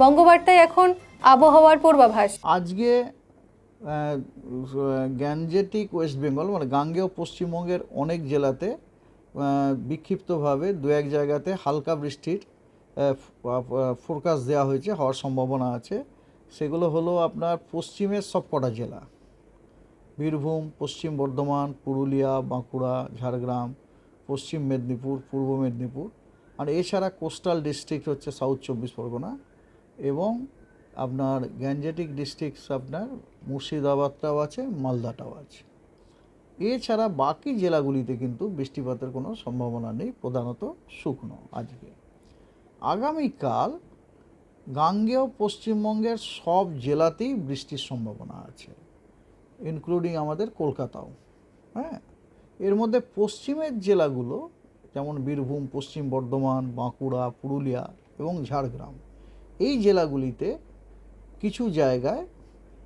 বঙ্গবার্তায় এখন আবহাওয়ার পূর্বাভাস। আজকে গ্যাঞ্জেটিক ওয়েস্ট বেঙ্গল মানে গাঙ্গেয় পশ্চিমবঙ্গের অনেক জেলাতে বিক্ষিপ্তভাবে দু এক জায়গাতে হালকা বৃষ্টির ফোরকাস্ট দেওয়া হয়েছে, হওয়ার সম্ভাবনা আছে। সেগুলো হলো আপনার পশ্চিমের সবকটা জেলা। বীরভূম, পশ্চিম বর্ধমান, পুরুলিয়া, বাঁকুড়া, ঝাড়গ্রাম, পশ্চিম মেদিনীপুর, পূর্ব মেদিনীপুর। আর এছাড়া কোস্টাল ডিস্ট্রিক্ট হচ্ছে সাউথ চব্বিশ পরগনা। এবং আপনার গ্যাঞ্জেটিক ডিস্ট্রিক্টস আপনার মুর্শিদাবাদটাও আছে, মালদাটাও আছে। এছাড়া বাকি জেলাগুলিতে কিন্তু বৃষ্টিপাতের কোনো সম্ভাবনা নেই, প্রধানত শুকনো আজকে। আগামীকাল গাঙ্গেয় পশ্চিমবঙ্গের সব জেলাতেই বৃষ্টির সম্ভাবনা আছে ইনক্লুডিং আমাদের কলকাতাও হ্যাঁ? এর মধ্যে পশ্চিমের জেলাগুলো, যেমন বীরভূম, পশ্চিম বর্ধমান, বাঁকুড়া, পুরুলিয়া এবং ঝাড়গ্রাম এই জেলাগুলিতে কিছু জায়গায়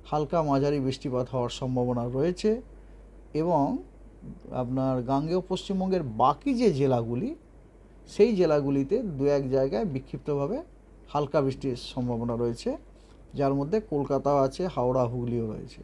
হালকা মাঝারি বৃষ্টিপাত হওয়ার সম্ভাবনা রয়েছে এবং আপনার গাঙ্গেয় পশ্চিমবঙ্গের বাকি যে জেলাগুলি, সেই জেলাগুলিতে দু এক জায়গায় বিক্ষিপ্তভাবে হালকা বৃষ্টির সম্ভাবনা রয়েছে। যার মধ্যে কলকাতাও আছে, হাওড়া, হুগলিও রয়েছে।